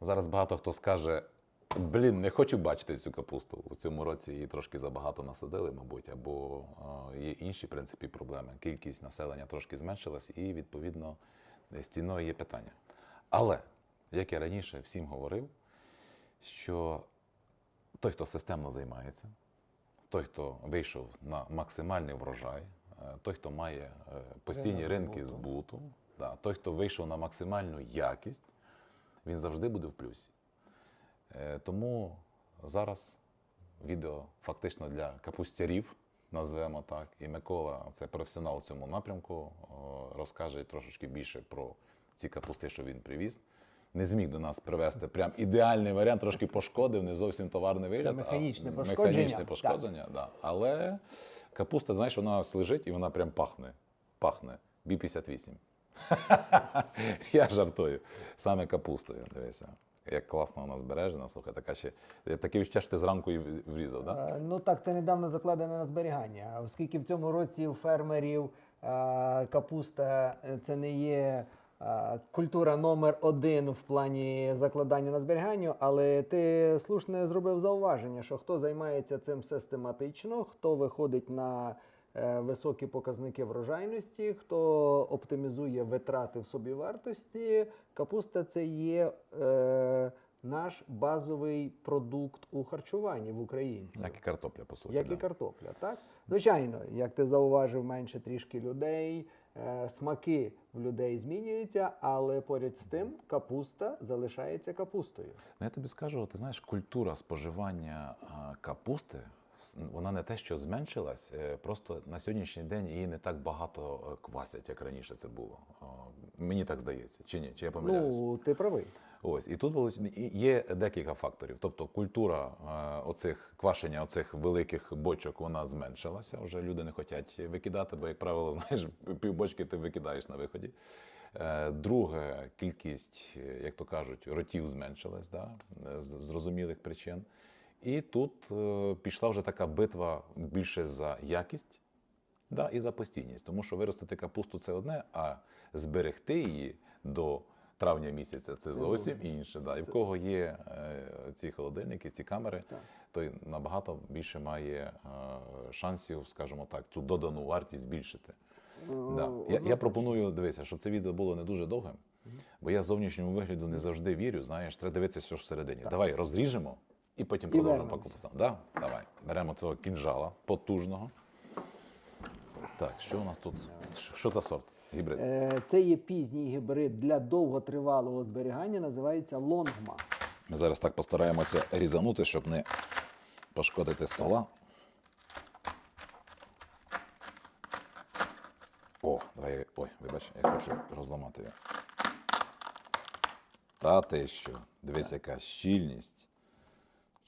Зараз багато хто скаже: блін, не хочу бачити цю капусту. У цьому році її трошки забагато насадили, мабуть, або є інші в принципі проблеми. Кількість населення трошки зменшилась, і відповідно з ціною є питання. Але як я раніше всім говорив, що той, хто системно займається, той, хто вийшов на максимальний врожай, е, той, хто має е, постійні ринки збуту. той, хто вийшов на максимальну якість, він завжди буде в плюсі. Е, Тому зараз відео фактично для капустярів, назвемо так. І Микола, це професіонал в цьому напрямку, розкаже трошечки більше про ці капусти, що він привіз. Не зміг до нас привезти прям ідеальний варіант, трошки пошкодив, не зовсім товарний вигляд. а механічне пошкодження. Механічне пошкодження, да. Але капуста, знаєш, вона у нас лежить і вона прям пахне. Пахне. Бі-58. Я жартую. Саме капустою. Дивися. Як класно вона збережена, слухай, така ще. Відчуття, що ти зранку її врізав, так? Да? Е, Ну так, це недавно закладено на зберігання. Оскільки в цьому році у фермерів е, капуста е, це не є культура номер один в плані закладання на зберігання, але ти слушне зробив зауваження, що хто займається цим систематично, хто виходить на високі показники врожайності, хто оптимізує витрати в собівартості, капуста це є. Е, наш базовий продукт у харчуванні в українців. Як і картопля, по суті. Як да. і картопля, так? Звичайно, як ти зауважив, менше трішки людей, е, смаки в людей змінюються, але поряд з тим капуста залишається капустою. Ну, я тобі скажу, ти знаєш, культура споживання капусти, вона не те, що зменшилась, е, просто на сьогоднішній день її не так багато е, квасять, як раніше це було. Мені так здається, чи ні? Чи я помиляюсь? Ну, ти правий. Ось і тут є декілька факторів. Тобто культура е, оцих квашення, оцих великих бочок, вона зменшилася. Вже люди не хочуть викидати, бо, як правило, знаєш, півбочки ти викидаєш на виході. Е, Друге, кількість, е, як то кажуть, ротів зменшилась, да, з зрозумілих причин. І тут е, пішла вже така битва більше за якість, Да, і за постійність, тому що виростити капусту це одне, а зберегти її до травня місяця це зовсім інше. Да. І в кого є е, ці холодильники, ці камери, той набагато більше має е, шансів, скажімо так, цю додану вартість збільшити. Да. Я, я пропоную дивися, щоб це відео було не дуже довгим, бо я зовнішньому вигляду не завжди вірю. Знаєш, треба дивитися, що всередині. Давай розріжемо і потім продовжимо покупку. Да? Давай. Беремо цього кінжала потужного. Так, що у нас тут? Що що за сорт? Гібрид. Е, Це є пізній гібрид для довготривалого зберігання, називається лонгма. Ми зараз так постараємося різанути, щоб не пошкодити стола. О, давай. Ой, вибач, я хочу розламати його. Та ти що? Дивись, яка щільність.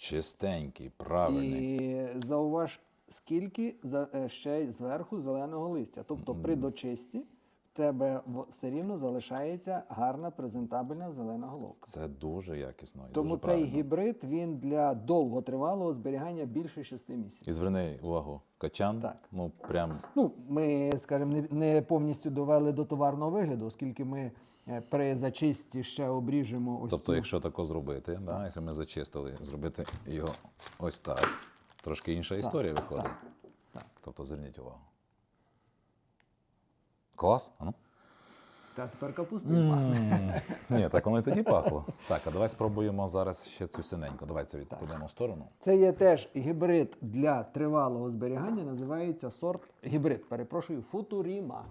Чистенький, правильний. І зауваж, скільки за- е, ще й зверху зеленого листя. Тобто при дочисті в тебе все рівно залишається гарна презентабельна зелена головка. Це дуже якісно. І Тому дуже цей правильно. гібрид він для довготривалого зберігання більше 6 місяців. І зверни увагу, качан, Так. ну прям Ну, ми, скажімо, не, не повністю довели до товарного вигляду, оскільки ми при зачистці ще обріжемо ось Тобто, цю. якщо тако зробити, да, якщо ми зачистили, зробити його ось так, трошки інша історія виходить. так. Тобто зверніть увагу. Клас? А ну? Та тепер капустою пахне. Ні, так воно і тоді пахло. Так, а давай спробуємо зараз ще цю синеньку. Давай це відкладемо в сторону. Це є теж гібрид для тривалого зберігання, називається сорт гібрид, перепрошую, футуріма.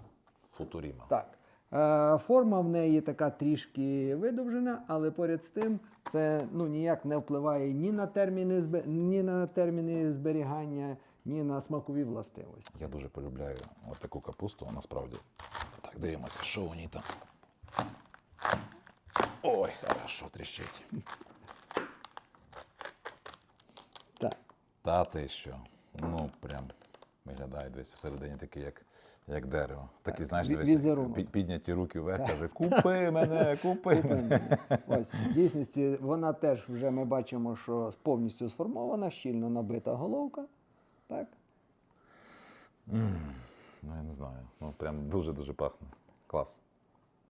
Футуріма. Так. Е, форма в неї така трішки видовжена, але поряд з тим це ну, ніяк не впливає ні на терміни, ні на терміни зберігання, ні на смакові властивості. Я дуже полюбляю от таку капусту, насправді. Так, дивимося, що у ній там. Ой, хорошо тріщить. Так. Та ти що? Ну, прям виглядає десь всередині такий, як, як дерево. Такий, знаєш, дивись, підняті руки вверх, каже, купи мене, купи мене. Ось в дійсності вона теж вже ми бачимо, що повністю сформована, щільно набита головка. Так. Ну, я не знаю. Ну, прям дуже-дуже пахне. Клас.